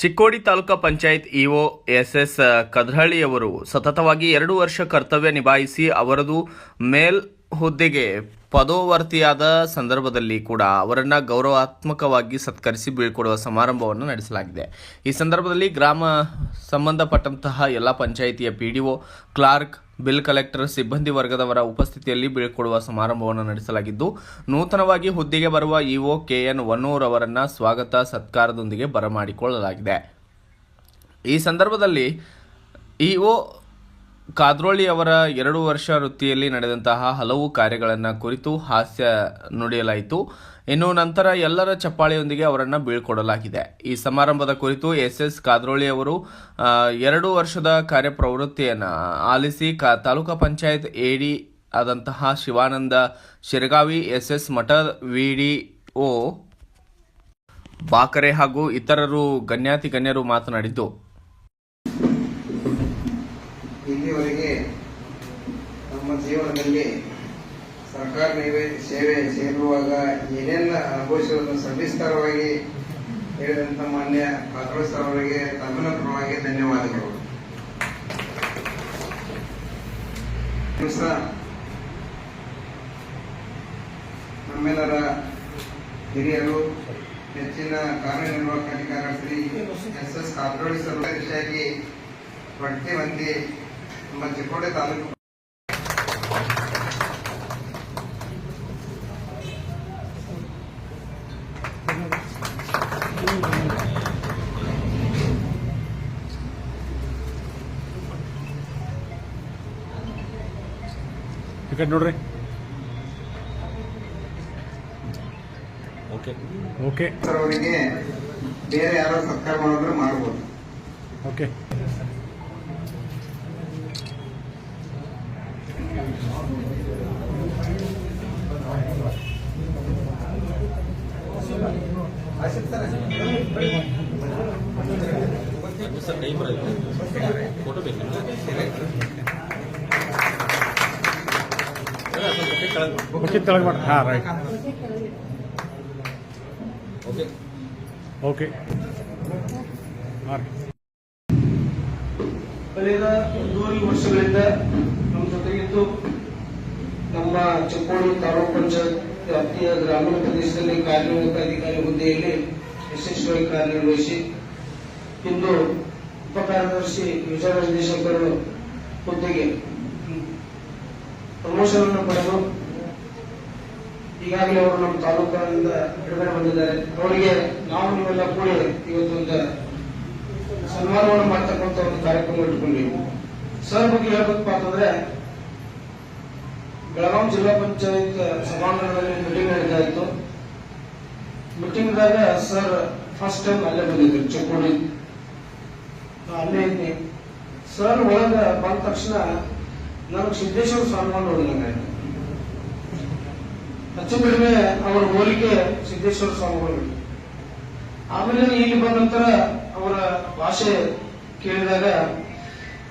Chikkodi taluka panchayat EO S ಕದ್ರಹಳ್ಳಿಯವರು ಸತತವಾಗಿ ಎರಡು ವರ್ಷ ಕರ್ತವ್ಯ ನಿಭಾಯಿಸಿ ಅವರದು ಮೇಲ್ ಹುದ್ದೆಗೆ ಪದೋವರ್ತಿಯಾದ ಸಂದರ್ಭದಲ್ಲಿ ಕೂಡ ಅವರನ್ನು ಗೌರವಾತ್ಮಕವಾಗಿ ಸತ್ಕರಿಸಿ ಬೀಳ್ಕೊಡುವ ಸಮಾರಂಭವನ್ನು ನಡೆಸಲಾಗಿದೆ. ಈ ಸಂದರ್ಭದಲ್ಲಿ ಗ್ರಾಮ ಸಂಬಂಧಪಟ್ಟಂತಹ ಎಲ್ಲ ಪಂಚಾಯಿತಿಯ P D O clerk, bill collector, ಸಿಬ್ಬಂದಿ ವರ್ಗದವರ ಉಪಸ್ಥಿತಿಯಲ್ಲಿ ಬೀಳ್ಕೊಡುವ ಸಮಾರಂಭವನ್ನು ನಡೆಸಲಾಗಿದ್ದು, ನೂತನವಾಗಿ ಹುದ್ದೆಗೆ ಬರುವ ಇಒ ಕೆಎನ್ ವನ್ನೂರ್ ಅವರನ್ನು ಸ್ವಾಗತ ಸತ್ಕಾರದೊಂದಿಗೆ ಬರಮಾಡಿಕೊಳ್ಳಲಾಗಿದೆ. ಈ ಸಂದರ್ಭದಲ್ಲಿ ಇಒ ಕಾದ್ರೋಳಿ ಅವರ ಎರಡು ವರ್ಷ ವೃತ್ತಿಯಲ್ಲಿ ನಡೆದಂತಹ ಹಲವು ಕಾರ್ಯಗಳನ್ನು ಕುರಿತು ಹಾಸ್ಯ ನುಡಿಯಲಾಯಿತು. ಇನ್ನು ನಂತರ ಎಲ್ಲರ ಚಪ್ಪಾಳೆಯೊಂದಿಗೆ ಅವರನ್ನು ಬೀಳ್ಕೊಡಲಾಗಿದೆ. ಈ ಸಮಾರಂಭದ ಕುರಿತು ಎಸ್ ಎಸ್ ಕಾದ್ರೋಳಿ ಅವರು ಎರಡು ವರ್ಷದ ಕಾರ್ಯಪ್ರವೃತ್ತಿಯನ್ನು ಆಲಿಸಿ ಕಾ, ತಾಲೂಕಾ ಪಂಚಾಯತ್ ಎಡಿ ಆದಂತಹ ಶಿವಾನಂದ ಶಿರಗಾವಿ ಎಸ್ ಎಸ್ ಮಠ ಓ ಬಾಕರೆ ಹಾಗೂ ಇತರರು ಗಣ್ಯಾತಿ ಗಣ್ಯರು ಮಾತನಾಡಿದ್ದು. ಇಲ್ಲಿವರೆಗೆ ನಮ್ಮ ಜೀವನದಲ್ಲಿ ಸರ್ಕಾರ ಸೇವೆ ಸೇರುವಾಗ ಏನೆಲ್ಲ ಅನುಭವಿಸುವುದನ್ನು ಸವಿಸ್ತಾರವಾಗಿ ಹೇಳಿದಂಥ ಮಾನ್ಯ ಕಾಂಗ್ರೆಸ್ ಅವರಿಗೆ ತಮ್ಮನ ಪರವಾಗಿ ಧನ್ಯವಾದಗಳು ನಮ್ಮೆಲ್ಲರ ಹಿರಿಯರು ಹೆಚ್ಚಿನ ಕಾರ್ಯನಿರ್ವಾಹಕ ಅಧಿಕಾರಿ Shri S S Katroli sir ಬಡ್ತಿ ಮಂದಿ ನಮ್ಮ ಚಿಕ್ಕೋಡಿ ತಾಲೂಕು. ನೋಡ್ರಿ. ಓಕೆ. ಓಕೆ. ಸರ್ ಅವರಿಗೆ ಬೇರೆ ಯಾರೋ ಸತ್ಕಾರ ಮಾಡಿದ್ರೆ ಮಾಡ್ಬೋದು. ಓಕೆ. ಓಕೆ ತೆಳಗೆ ಮಾಡಿ. ಹಾಂ ರೈಟ್ ಓಕೆ ಹಾಂ ಕಳೆದ ಒಂದೂವರೆ ವರ್ಷಗಳಿಂದ ನಮ್ಮ ಜೊತೆಗಿದ್ದು ನಮ್ಮ ಚಿಕ್ಕೋಡಿ ತಾಲೂಕು ಪಂಚಾಯತ್ ವ್ಯಾಪ್ತಿಯ ಗ್ರಾಮೀಣ ಪ್ರದೇಶದಲ್ಲಿ ಕಾರ್ಯನಿರ್ವಾಹಕ ಅಧಿಕಾರಿ ಹುದ್ದೆಯಲ್ಲಿ ಯಶಸ್ವಿಯಾಗಿ ಕಾರ್ಯನಿರ್ವಹಿಸಿ ಇಂದು ಉಪಕಾರ್ಯದರ್ಶಿ ವಿಜಯರಾಜೇಶ್ವರರು ಹುದ್ದೆಗೆ ಪ್ರಮೋಷನ್ ಅನ್ನು ಪಡೆದು ಈಗಾಗಲೇ ಅವರು ನಮ್ಮ ತಾಲೂಕಿನಿಂದ ಬಿಡುಗಡೆ ಬಂದಿದ್ದಾರೆ ಅವರಿಗೆ ನಾವು ನೀವೆಲ್ಲ ಕೂಡಿ ಇವತ್ತು ಒಂದು ಸನ್ಮಾನವನ್ನು ಮಾಡ್ತಕ್ಕಂಥ ಒಂದು ಕಾರ್ಯಕ್ರಮ ಇಟ್ಕೊಂಡ್ವಿ ಸರ್ ಬಗ್ಗೆ ಹೇಳ್ಬೇಕಪ್ಪ ಅಂತಂದ್ರೆ, ಬೆಳಗಾಂ ಜಿಲ್ಲಾ ಪಂಚಾಯತ್ ಸಭಾಂಗಣದಲ್ಲಿ ಮೀಟಿಂಗ್ ನಡೀತಾ ಇತ್ತು. ಮೀಟಿಂಗ್ ದಾಗ ಸರ್ ಫಸ್ಟ್ ಟೈಮ್ ಅಲ್ಲೇ ಬಂದಿದ್ರು, ಚಿಕ್ಕೋಡಿ. ಅಲ್ಲೇ ಐತಿ ಸರ್ ಒಳಗ ಬಂದ ತಕ್ಷಣ ನನಗೆ ಸಿದ್ದೇಶ್ವರ ಸ್ವಾಮಿಗಳು ನೋಡಿದಂಗಾಯ್ತು ಹೆಚ್ಚು ಕಡಿಮೆ ಅವರ ಹೋಲಿಕೆ ಸಿದ್ದೇಶ್ವರ ಸ್ವಾಮಿಗಳು. ಆಮೇಲೆ ಇಲ್ಲಿ ಬಂದ ನಂತರ ಅವರ ಭಾಷೆ ಕೇಳಿದಾಗ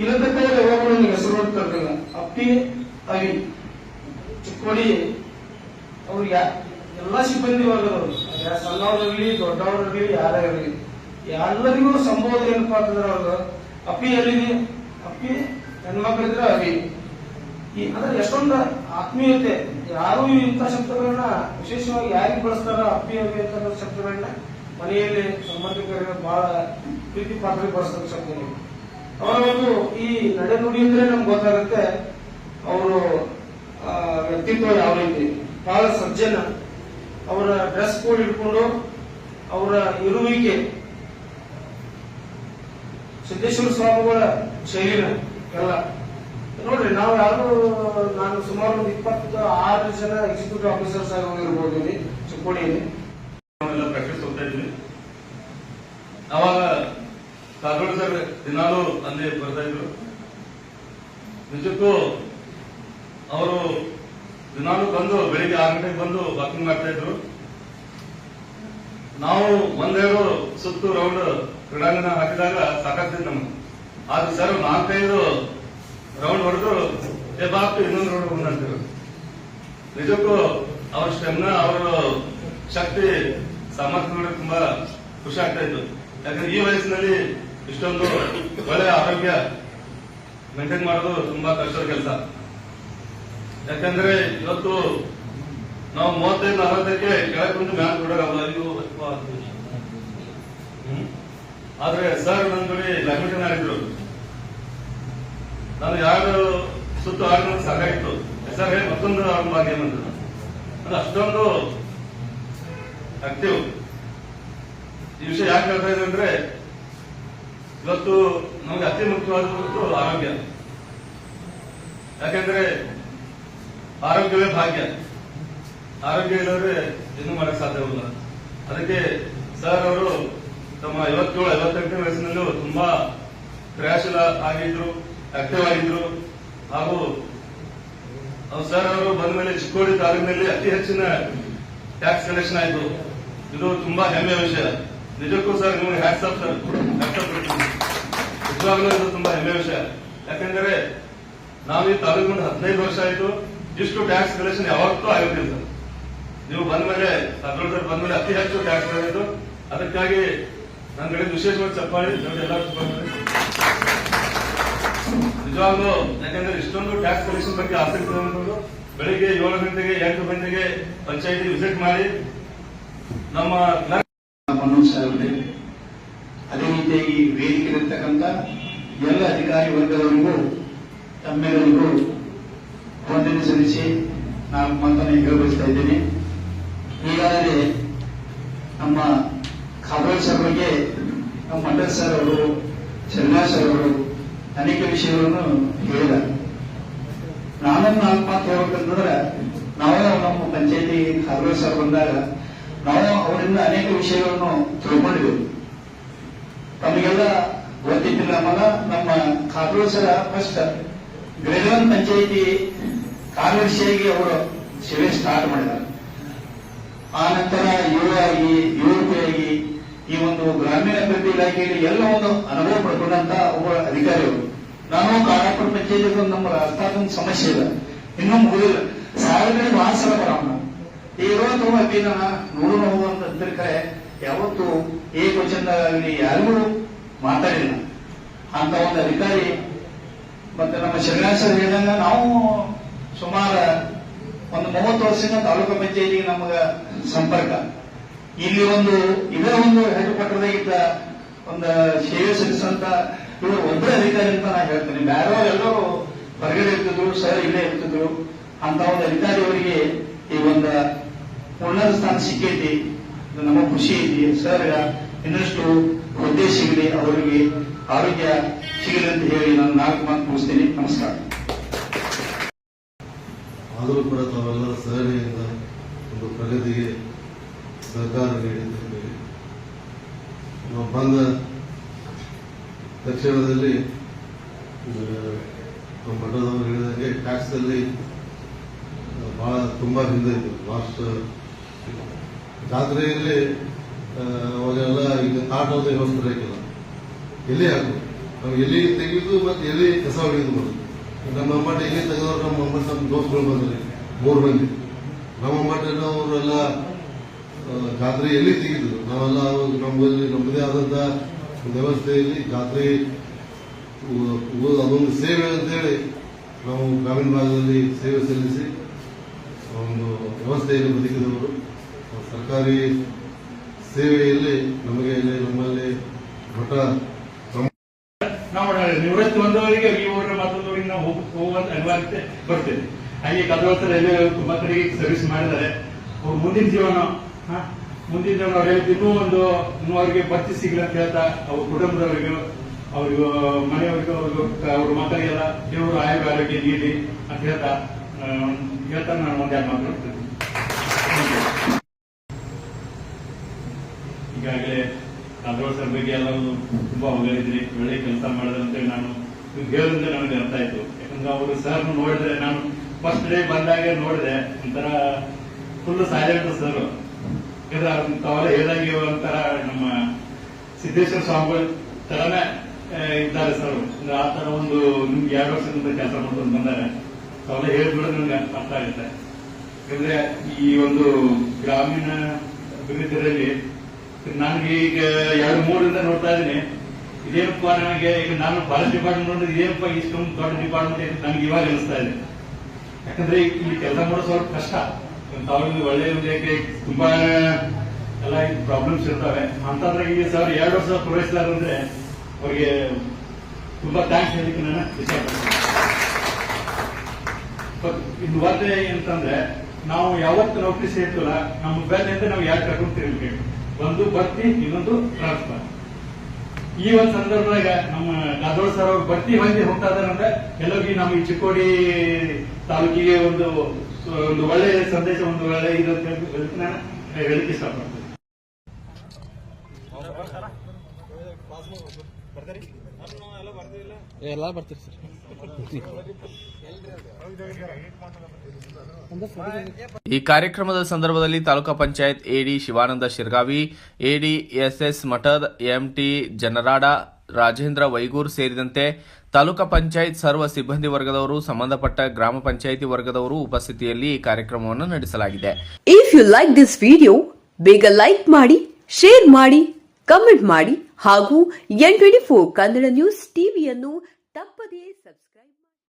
ಇಲ್ಲದಕ್ಕೆ ಯಾವಾಗಲೂ ನನಗೆ ಹೆಸರು ಕರೆದಿಲ್ಲ. ಅಪ್ಪಿ, ಅವಿ, ಚಿಕ್ಕೋಡಿ ಅವ್ರಿಗೆ ಎಲ್ಲಾ ಎಲ್ಲ ಸಿಬ್ಬಂದಿ ವರ್ಗದವರು ಯಾ ಸಣ್ಣವರಿರಲಿ ದೊಡ್ಡವರಿರಲಿ ಯಾರೇ ಇರಲಿ. ಎಲ್ಲರಿಗೂ ಸಂಬೋಧ ಏನಪ್ಪಾ ಅಂತಂದ್ರೆ ಅವ್ರ ಅಪ್ಪಿ ಎಲ್ಲಿದೆ? ಅಪ್ಪಿ ಹೆಣ್ಮಕ್ಳಿದ್ರೆ ಅವಿ. ಈ ಅಂದ್ರೆ ಎಷ್ಟೊಂದು ಆತ್ಮೀಯತೆ, ಯಾರು ಇಂಥ ಶಬ್ದಗಳನ್ನ ವಿಶೇಷವಾಗಿ ಯಾರಿಗೆ ಬಳಸ್ತಾರ ಅಪ್ಪಿ, ಅವಿ ಅಂತ ಶಬ್ದಗಳನ್ನ ಮನೆಯಲ್ಲಿ ಸಂಬಂಧಿಕರಿಗೆ ಬಹಳ ಪ್ರೀತಿ ಪಾತ್ರ ಬಳಸ್ತಾರೆ ಶಬ್ದಗಳು. ಅವರ ಒಂದು ಈ ನಡೆನುಡಿ ಅಂದ್ರೆ ನಮ್ಗೆ ಗೊತ್ತಾಗುತ್ತೆ, ಅವರು ವ್ಯಕ್ತಿತ್ವ ಯಾವ ರೀತಿ. ಬಹಳ ಸಜ್ಜನ. ಅವರ ಡ್ರೆಸ್ ಕೋಡ್ ಇಟ್ಕೊಂಡು ಅವರ ಇರುವಿಕೆ. ಸಿದ್ದೇಶ್ವರ ಸ್ವಾಮಿಗಳ ಶೈಲಿನ ಎಲ್ಲ. ನೋಡ್ರಿ, ನಾವು ಯಾರು, ನಾನು ಸುಮಾರು ಒಂದು ಇಪ್ಪತ್ತ ಆರು ಜನ ಎಕ್ಸಿಕ್ಯೂಟಿವ್ ಆಫೀಸರ್ಸ್ ಆಗಿ ಹೋಗಿರ್ಬೋದು ಇಲ್ಲಿ, ಚಿಕ್ಕೋಡಿಯಲ್ಲಿ. ನಾವೆಲ್ಲ ಪ್ರಾಕ್ಟೀಸ್ ಹೋಗ್ತಾ ಇದ್ವಿ. ಅವಾಗ ಸರ್ ದಿನಾಲು ಅಲ್ಲಿ ಬರ್ತಾ ಇದ್ರು. ನಿಜಕ್ಕೂ ಅವರು ದಿನಾಲು ಬಂದು, ಬೆಳಿಗ್ಗೆ ಆರು ಗಂಟೆಗೆ ಬಂದು ವಾಕಿಂಗ್ ಮಾಡ್ತಾ ಇದ್ರು. ನಾವು ಒಂದೆರಡು ಸುತ್ತು ರೌಂಡ್ ಕ್ರೀಡಾಂಗಣ ಹಾಕಿದಾಗ ಸಾಕಾಗ್ತಿತ್ತು ನಮ್ಗೆ. ಆದ್ರೆ ಸರ್ ನಾಲ್ಕೈದು ರೌಂಡ್ ಹೊಡೆದು ಎಬ್ಬಾಕ್ತು ಇನ್ನೊಂದು ರೌಂಡ್ ಬಂದಂತೀವಿ ನಿಜಕ್ಕೂ ಅವ್ರ ಸ್ಟೆಮ್ನ, ಅವರ ಶಕ್ತಿ ಸಾಮರ್ಥ್ಯ ನೋಡಿ ತುಂಬಾ ಖುಷಿ ಆಗ್ತಾ ಇತ್ತು. ಯಾಕಂದ್ರೆ ಈ ವಯಸ್ಸಿನಲ್ಲಿ ಇಷ್ಟೊಂದು ಒಳ್ಳೆಯ ಆರೋಗ್ಯ ಮೇಂಟೈನ್ ಮಾಡೋದು ತುಂಬಾ ಕಷ್ಟದ ಕೆಲಸ. ಯಾಕಂದ್ರೆ ಇವತ್ತು ನಾವು ಮೂವತ್ತೈದು ನಲವತ್ತಕ್ಕೆ ಕೆಳಗೆ ಕುಂತು ಮ್ಯಾಲ್ ಕೊಡೋಲ್ಲ ಇದು. ಆದ್ರೆ ಸರ್ ಜೋಡಿ ಬ್ಯಾಡ್ಮಿಂಟನ್ ಆಡಿದ್ರು ನಾನು ಯಾರು ಸುತ್ತು ಆಡಿದ್ರೆ ಸಾಕಾಗಿತ್ತು ಸರ್ ಮತ್ತೊಂದು ಆರಂಭ ಅಂತ ಅದು ಅಷ್ಟೊಂದು ಆಕ್ಟಿವ್ ಈ ವಿಷಯ ಯಾಕೆ ಹೇಳ್ತಾ ಇದೆ ಅಂದ್ರೆ, ಇವತ್ತು ನಮಗೆ ಅತಿ ಮುಖ್ಯವಾದದ್ದು ಆರೋಗ್ಯ. ಯಾಕೆಂದ್ರೆ ಆರೋಗ್ಯವೇ ಭಾಗ್ಯ. ಆರೋಗ್ಯ ಇಲ್ಲದ್ರೆ ಏನೂ ಮಾಡಕ್ ಸಾಧ್ಯವಿಲ್ಲ ಅದಕ್ಕೆ ಸರ್ ಅವರು ತಮ್ಮ ಐವತ್ತೇಳು, ಐವತ್ತೆಂಟನೇ ವಯಸ್ಸಿನಲ್ಲೂ ತುಂಬಾ ಕ್ರಿಯಾಶೀಲ ಆಗಿದ್ರು ಆಕ್ಟಿವ್ ಆಗಿದ್ರು. ಹಾಗೂ ಸರ್ ಅವರು ಬಂದ ಮೇಲೆ ಚಿಕ್ಕೋಡಿ ತಾಲೂಕಿನಲ್ಲಿ ಅತಿ ಹೆಚ್ಚಿನ ಟ್ಯಾಕ್ಸ್ ಕಲೆಕ್ಷನ್ ಆಯಿತು. ಇದು ತುಂಬಾ ಹೆಮ್ಮೆಯ ವಿಷಯ. ನಿಜಕ್ಕೂ ಸರ್, ನಿಮಗೆ ಹ್ಯಾಟ್ಸ್ ಆಫ್ ಸರ್. ನಿಜವಾಗ್ಲೂ ಇದು ತುಂಬಾ ಹೆಮ್ಮೆಯ ವಿಷಯ. ಯಾಕೆಂದರೆ ನಾವು ಈ ತಾಲೂಕಿನ ಹದಿನೈದು ವರ್ಷ ಆಯಿತು. ಇಷ್ಟು ಟ್ಯಾಕ್ಸ್ ಕಲೆಕ್ಷನ್ ಯಾವತ್ತೂ ಆಗುತ್ತಿಲ್ಲ ಸರ್. ನೀವು ಬಂದ ಮೇಲೆ ಸರ್ ಬಂದ ಮೇಲೆ ಅತಿ ಹೆಚ್ಚು ಟ್ಯಾಕ್ಸ್ ಆಗಿದ್ದು ಅದಕ್ಕಾಗಿ ನನ್ನ ಕಡೆ ವಿಶೇಷವಾಗಿ ಚಪ್ಪಾಳಿ ನಿಜವಾಗ್ಲು ನಿಜವಾಗ್ಲೂ ಯಾಕಂದ್ರೆ ಇಷ್ಟೊಂದು ಟ್ಯಾಕ್ಸ್ ಕಲೆಕ್ಷನ್ ಬಗ್ಗೆ ಆಸಕ್ತಿ ಬೆಳಿಗ್ಗೆ ಏಳು ಗಂಟೆಗೆ, ಎಂಟು ಗಂಟೆಗೆ ಪಂಚಾಯತಿ ವಿಸಿಟ್ ಮಾಡಿ ನಮ್ಮ ಮನೋಜ್ ಸಾಹೇಬ್ರೆ ಅದೇ ರೀತಿಯಾಗಿ ವೇದಿಕೆಯಲ್ಲಿರ್ತಕ್ಕಂಥ ಎಲ್ಲ ಅಧಿಕಾರಿ ವರ್ಗದವರಿಗೂ, ತಮ್ಮೆಲ್ಲರಿಗೂ ವಂದನೆ ಸಲ್ಲಿಸಿ ನಾನು ಮಾತನ್ನು ಹೇಳಿಸ್ತಾ ಇದ್ದೀನಿ. ಈಗಾಗಲೇ ನಮ್ಮ ಖಾಬರ್ ಅವರಿಗೆ ನಮ್ಮ ಮಂಡಲ್ ಸರ್ ಅವರು ಶ್ರೀನಿವಾಸ್ ಅವರು ಅನೇಕ ವಿಷಯಗಳನ್ನು ಹೇಳಿದ ನಾನು ನಾಲ್ಕು ಮಾತು ಹೇಳ್ಬೇಕಂತಂದ್ರೆ, ನಾವೇ ನಮ್ಮ ಪಂಚಾಯತಿ ಖಾಬರ್ ಸರ್ ಬಂದಾಗ ನಾವು ಅವರಿಂದ ಅನೇಕ ವಿಷಯಗಳನ್ನು ತಿಳ್ಕೊಂಡಿದ್ದೆವು. ತಮಗೆಲ್ಲ ಗೊತ್ತಿದ್ದಿಲ್ಲ ನಮ್ಮಲ್ಲ ನಮ್ಮ ಖಾಬರ್ ಸರ ಫಸ್ಟ್ ಪಂಚಾಯಿತಿ ಪಂಚಾಯತಿ ಕಾರ್ಯದರ್ಶಿಯಾಗಿ ಅವರು ಸೇವೆ ಸ್ಟಾರ್ಟ್ ಮಾಡಿದ್ದಾರೆ. ಆ ನಂತರ ಯುವ ಆಗಿ ಯುವತಿಯಾಗಿ ಈ ಒಂದು ಗ್ರಾಮೀಣ ಅಭಿವೃದ್ಧಿ ಇಲಾಖೆಯಲ್ಲಿ ಎಲ್ಲ ಒಂದು ಅನುಭವ ಪಡ್ಕೊಂಡಂತ ಒಬ್ಬ ಅಧಿಕಾರಿಗಳು ನಾನು ಕಾರಾಪುರ ಪಂಚಾಯತ್ ನಮ್ಮ ಒಂದು ಸಮಸ್ಯೆ ಇದೆ. ಇನ್ನೊಂದು ಮುಗಿದಿಲ್ಲ. ಸಾವಿರ ಬಹಳ ಸಲ ಬರೋಣ ನಾವು. ಈ ಇರುವಂತ ಅಭಿನ ನೋಡು ನೋವು ಅಂತ ಅಂತಿರ್ಕರೆ ಯಾವತ್ತು ಆಗಲಿ, ಯಾರಿಗೂ ಮಾತಾಡಿಲ್ಲ. ಅಂತ ಒಂದು ಅಧಿಕಾರಿ ಮತ್ತೆ ನಮ್ಮ ಶ್ರೀನಿವಾಸ ಹೇಳಿದಂಗ ನಾವು ಸುಮಾರು ಒಂದು ಮೂವತ್ತು ವರ್ಷದಿಂದ ತಾಲೂಕು ಪಂಚಾಯತಿಗೆ ನಮಗ ಸಂಪರ್ಕ. ಇಲ್ಲಿ ಒಂದು ಇದೇ ಒಂದು ಹೆಡ್ ಇದ್ದ ಒಂದು ಸೇವೆ ಸಲ್ಲಿಸಂತ ಇವರು ಒಬ್ಬರೇ ಅಧಿಕಾರಿ ಅಂತ ನಾನು ಹೇಳ್ತೀನಿ. ಎಲ್ಲರೂ ಹೊರಗಡೆ ಇರ್ತಿದ್ರು, ಸರ್ ಇಲ್ಲೇ ಇರ್ತಿದ್ರು ಅಂತ ಒಂದು ಅಧಿಕಾರಿ ಅವರಿಗೆ ಈ ಒಂದು ಉನ್ನತ ಸ್ಥಾನ ಸಿಕ್ಕೈತಿ ನಮ್ಮ ಖುಷಿ ಐತಿ. ಸರ್, ಇನ್ನಷ್ಟು ಹುದ್ದೆ ಸಿಗಲಿ ಅವರಿಗೆ ಆರೋಗ್ಯ ಸಿಗಲಿ ಅಂತ ಹೇಳಿ ನಾನು ನಾಲ್ಕು ಮಾತು ಮುಗಿಸ್ತೀನಿ. ನಮಸ್ಕಾರ. ಆದರೂ ಕೂಡ ತಾವೆಲ್ಲರ ಸಹನೆಯಿಂದ ಒಂದು ಪ್ರಗತಿಗೆ ಸಹಕಾರ ನೀಡಿದ್ದೇವೆ ನಾವು ಬಂದ ತಕ್ಷಣದಲ್ಲಿ ನಮ್ಮ ಮಠದವರು ಹೇಳಿದಂಗೆ ಟ್ಯಾಕ್ಸ್ ಅಲ್ಲಿ ಆ, ಬಹಳ ತುಂಬಾ ಹಿಂದೆ ಇತ್ತು. ಲಾಸ್ಟ್ ಜಾತ್ರೆಯಲ್ಲಿ ಅವಾಗೆಲ್ಲ ಈಗ ತಾಟೋದ ವ್ಯವಸ್ಥೆ ಎಲ್ಲಿ ಹಾಕೋದು? ನಾವು ಎಲ್ಲಿ ತೆಗೆದು ಮತ್ತೆ ಎಲ್ಲಿ ಕಸ ಹೊಡೆಯುದು ನಮ್ಮ ಮಠ ಎಲ್ಲಿ ತೆಗೆದವ್ರು? ನಮ್ಮ ಮಠ ನಮ್ಮ ದೋಸ್ತಗಳು ಬಂದ್ರಿ ಮೂರು ಮಂದಿ. ನಮ್ಮ ಮಠನ ಅವರೆಲ್ಲ ಆ, ಜಾತ್ರೆ ಎಲ್ಲಿ ತೆಗೆದ್ರು ನಾವೆಲ್ಲ ನಮ್ಮಲ್ಲಿ ನಮ್ಮದೇ ಒಂದು ವ್ಯವಸ್ಥೆಯಲ್ಲಿ ಜಾತ್ರೆ ಅದೊಂದು ಸೇವೆ ಅಂತೇಳಿ ನಾವು ಗ್ರಾಮೀಣ ಭಾಗದಲ್ಲಿ ಸೇವೆ ಸಲ್ಲಿಸಿ ಒಂದು ವ್ಯವಸ್ಥೆಯಲ್ಲಿ ಬದುಕಿದವರು ಸರ್ಕಾರಿ ಸೇವೆಯಲ್ಲಿ ನಮಗೆ ಇಲ್ಲಿ ನಮ್ಮಲ್ಲಿ ಮಠ ನಾವು ನಿವೃತ್ತಿ ಈ ಊರಿನ ಮತ್ತೊಂದವರಿಗೆ ನಾವು ಹೋಗ್- ಹೋಗುವಂತ ಅನಿವಾರ್ಯತೆ ಬರ್ತೇವೆ ಹಾಗೆ ಕದ್ರೋತ್ತರ ತುಂಬಾ ಕಡೆಗೆ ಸರ್ವಿಸ್ ಮಾಡಿದ್ದಾರೆ. ಅವ್ರ ಮುಂದಿನ ಜೀವನ? ಮುಂದಿನ ಅವ್ರು ಒಂದು ಅವ್ರಿಗೆ ಬತ್ತಿ ಸಿಗ್ಲಿ ಅಂತ ಹೇಳ್ತಾ ಅವ್ರ ಕುಟುಂಬದವರಿಗೂ, ಅವ್ರಿಗೂ, ಮನೆಯವರಿಗೂ, ಅವ್ರಿಗೂ, ಅವ್ರ ಮಕ್ಕಳಿಗೆಲ್ಲ ದೇವರು ಆಯುರ್ ಆರೋಗ್ಯ ನೀಡಿ ಅಂತ ಹೇಳ್ತಾ ಹೇಳ್ತಾ ನಾನು ಒಂದೇ ಮಾತಾಡ್ತೇನೆ ಈಗಾಗಲೇ ಕಾಂಗ್ರೆಸ್ ಸರ್ ಬಗ್ಗೆ ಎಲ್ಲ ತುಂಬಾ ಹೊಗಳಿದ್ರಿ ಒಳ್ಳೆ ಕೆಲಸ ಮಾಡಿದ್ರೆ ಅಂತೇಳಿ ನಾನು ಹೇಳಿದ್ರೆ ನನಗೆ ಅರ್ಥ ಆಯ್ತು. ಯಾಕಂದ್ರೆ ಅವರು ಸರ್ ನೋಡಿದ್ರೆ ನಾನು ಫಸ್ಟ್ ಡೇ ಬಂದಾಗ ನೋಡಿದೆ ಒಂಥರ ಫುಲ್ ಸೈಲೆಂಟ್ ಸರ್ ತಾವೆಲ್ಲ ಹೇಳಿದಂಗೆ ಒಂಥರ ನಮ್ಮ ಸಿದ್ದೇಶ್ವರ ಸ್ವಾಮಿಗಳು ತರನೇ ಇದ್ದಾರೆ ಸರ್. ಅಂದ್ರೆ ಆ ತರ ಒಂದು ನಿಮ್ಗೆ ಎರಡು ವರ್ಷದಿಂದ ಕೆಲಸ ಮಾಡ್ಕೊಂಡು ಬಂದಾರೆ. ತಾವೆಲ್ಲ ಹೇಳಿಬಿಡೋದು ನನಗೆ ಅರ್ಥ ಆಗುತ್ತೆ. ಯಾಕಂದ್ರೆ ಈ ಒಂದು ಗ್ರಾಮೀಣ ಅಭಿವೃದ್ಧಿಯಲ್ಲಿ ನನಗೆ ಈಗ ಎರಡು ಮೂರಿಂದ ನೋಡ್ತಾ ಇದ್ದೀನಿ. ಇದೇನಪ್ಪ ನನಗೆ, ಈಗ ನಾನು ಫಾರೆಸ್ಟ್ ಡಿಪಾರ್ಟ್ಮೆಂಟ್ ನೋಡಿದ್ರೆ ಇದೇನಪ್ಪ ಇಷ್ಟೊಂದು ದೊಡ್ಡ ಡಿಪಾರ್ಟ್ಮೆಂಟ್ ನನಗೆ ಇವಾಗ ಅನಿಸ್ತಾ ಇದೆ. ಯಾಕಂದ್ರೆ ಇಲ್ಲಿ ಕೆಲಸ ಮಾಡೋದು ಸ್ವಲ್ಪ ಕಷ್ಟ. ತಾವು ಒಳ್ಳೆಯ ಉದ್ಯೋಗಕ್ಕೆ ತುಂಬಾ, ಎಲ್ಲ ಪ್ರಾಬ್ಲಮ್ಸ್ ಇರ್ತವೆ. ಅಂತಂದ್ರೆ ಈಗ ಸರ್, ಎರಡು ವರ್ಷ ಪೂರೈಸಿದಾರೆ ಅಂದ್ರೆ ಅವ್ರಿಗೆ ತುಂಬಾ ಥ್ಯಾಂಕ್ಸ್ ಹೇಳಲಿಕ್ಕೆ ನಾನು ಇಷ್ಟಪಡ್ತೀನಿ. ಇದು ವಾರ್ತೆ ಅಂತಂದ್ರೆ ನಾವು ಯಾವತ್ತು ನೌಕರಿ ಸೇರ್ತಲ್ಲ ನಮ್ಮ ಮೊಬೈಲ್ನಿಂದ ನಾವು ಯಾರು ಕರ್ಕೊಂಡು ತಿರುಗಬೇಕು ಒಂದು ಭರ್ತಿ, ಇನ್ನೊಂದು ಟ್ರಾನ್ಸ್ಫರ್ ಈ ಒಂದು ಸಂದರ್ಭದಾಗ ನಮ್ಮ ನಾದೋಳ್ ಸರ್ ಅವ್ರು ಭರ್ತಿ ಹೊಂದಿ ಹೋಗ್ತಾ ಇದಾರೆ ಅಂದ್ರೆ, ಎಲ್ಲರಿಗೂ ನಮ್ಮ ಚಿಕ್ಕೋಡಿ ತಾಲೂಕಿಗೆ ಒಂದು ಒಂದು ಒಳ್ಳೆಯ ಸಂದೇಶ ಒಂದು ಒಳ್ಳೆ ಇದು ಅಂತ ಹೇಳಿ ನಾನು ಹೇಳಲಿಕ್ಕೆ ಇಷ್ಟಪಡ್ತೀನಿ. ಎಲ್ಲ ಬರ್ತೀರಿ ಸರ್. ಈ ಕಾರ್ಯಕ್ರಮದ ಸಂದರ್ಭದಲ್ಲಿ taluka panchayat AD Shivanand Shirgavi AD SS Mathad MT ಜನರಾಡ Rajendra Vaigur ಸೇರಿದಂತೆ ತಾಲೂಕಾ ಪಂಚಾಯತ್ ಸರ್ವ ಸಿಬ್ಬಂದಿ ವರ್ಗದವರು, ಸಂಬಂಧಪಟ್ಟ ಗ್ರಾಮ ಪಂಚಾಯಿತಿ ವರ್ಗದವರು ಉಪಸ್ಥಿತಿಯಲ್ಲಿ ಈ ಕಾರ್ಯಕ್ರಮವನ್ನು ನಡೆಸಲಾಗಿದೆ. If you like this video ಬೇಗ ಲೈಕ್ ಮಾಡಿ ಶೇರ್ ಮಾಡಿ ಕಮೆಂಟ್ ಮಾಡಿ ಹಾಗೂ N twenty four Kannada news ಟಿವಿಯನ್ನು ತಪ್ಪದೇ